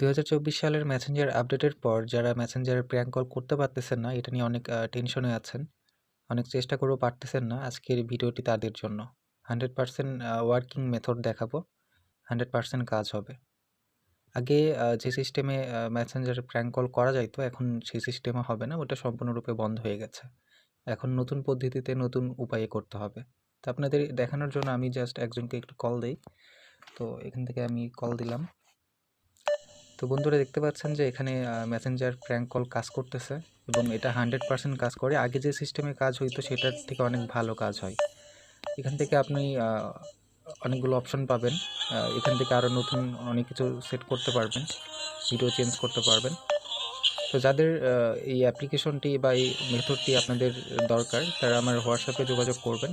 ২০২৪ সালের মেসেঞ্জার আপডেটের পর যারা মেসেঞ্জারে প্র্যাঙ্ক কল করতে পারতেছেন না, এটা নিয়ে অনেক টেনশনে আছেন। অনেক চেষ্টা করেও পারতেছেন না। আজকের ভিডিওটি তাদের জন্য। 100% আ ওয়ার্কিং মেথড দেখাবো। 100% কাজ হবে। আগে যে সিস্টেমে মেসেঞ্জারে প্র্যাঙ্ক কল করা যাইত, এখন সেই সিস্টেমে হবে না। ওটা সম্পূর্ণরূপে বন্ধ হয়ে গেছে। এখন নতুন পদ্ধতিতে নতুন উপায়ে করতে হবে। তো আপনাদের দেখানোর জন্য আমি জাস্ট একজনকে একটু কল দিই তো এখান থেকে আমি কল দিলাম। তো বন্ধুরা দেখতে পাচ্ছেন যে এখানে মেসেঞ্জার প্র্যাঙ্ক কল কাজ করতেছে এবং এটা 100% কাজ করে। আগে যে সিস্টেমে কাজ হইতো সেটার থেকে অনেক ভালো কাজ হয়। এখান থেকে আপনি অনেকগুলো অপশন পাবেন। এখান থেকে আরও নতুন অনেক কিছু সেট করতে পারবেন। ভিডিও চেঞ্জ করতে পারবেন। তো যাদের এই অ্যাপ্লিকেশনটি বা এই মেথডটি আপনাদের দরকার, তারা আমার হোয়াটসঅ্যাপে যোগাযোগ করবেন।